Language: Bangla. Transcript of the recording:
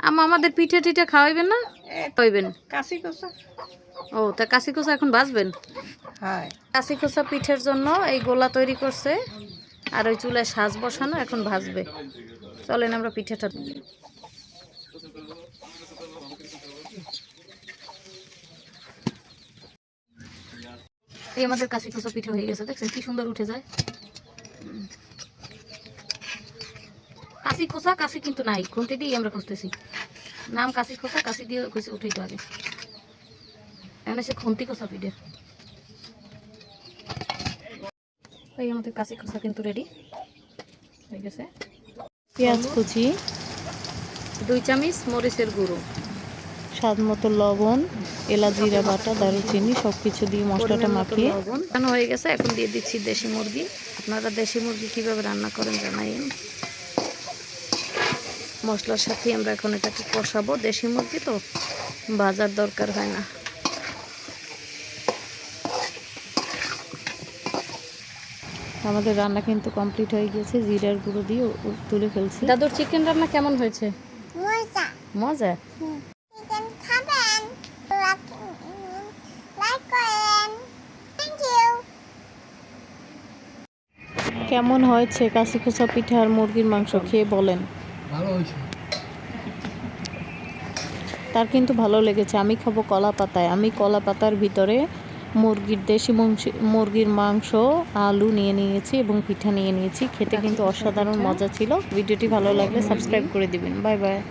আমা আমাদের পিঠে টিঠে খাওয়াইবেন না? খাওয়াইবেন। কাশি কষা ও তা কাশি কোসা এখন ভাজবেন হয়। কাশি খোসা পিঠের জন্য এই গোলা তৈরি করছে আর ওই চুলায় সাজ বসানো এখন ভাজবে। চলেন আমরা পিঠেটা এই আমাদের কাশি খোসা পিঠে হয়ে গেছে দেখছেন কি সুন্দর উঠে যায়। কাশি খোসা কাশি কিন্তু নাই। খুনতে দিয়ে আমরা খুঁজতেছি। নাম কাশি খোসা কাশি দিয়ে খুঁজে উঠেই তো আগে। এখন সে খুন্তি খোসা পিঠে। এই আমাদের কাশি খোসা কিন্তু রেডি হয়ে গেছে। পেঁয়াজ কুচি। দুই চামচ মরিচের গুঁড়ো। স্বাদ মতো লবণ এলা জিরা বাটা দারুচিনি সব কিছু দিয়ে মশলাটা মাখিয়ে। লবণ। হয়ে গেছে এখন দিয়ে দিচ্ছি দেশি মুরগি। আপনারা দেশি মুরগি কীভাবে রান্না করেন জানাইন। মশলার সাথে আমরা এখন এটাকে কষাবো। দেশি মুরগি তো বাজার দরকার হয় না। আমাদের রান্না কিন্তু কমপ্লিট হয়ে গিয়েছে। জিরার গুঁড়ো দিয়ে তুলে ফেলছি। দাদুর চিকেন রান্না কেমন হয়েছে? মজা। মজা? চিকেন খাবেন? লাইক করেন। থ্যাংক ইউ কেমন হয়েছে কাশি খোসা পিঠা আর মুরগির মাংস? খেয়ে বলেন। ভালো হয়েছে। তার কিন্তু ভালো লেগেছে। আমি খাব কলা পাতায়। আমি কলা পাতার ভিতরে মুরগির দেশি মাংস- মুরগির মাংস আলু নিয়ে নিয়েছি এবং পিঠা নিয়ে নিয়েছি। খেতে কিন্তু অসাধারণ মজা ছিল। ভিডিওটি ভালো লাগলে সাবস্ক্রাইব করে দিবেন। Bye bye.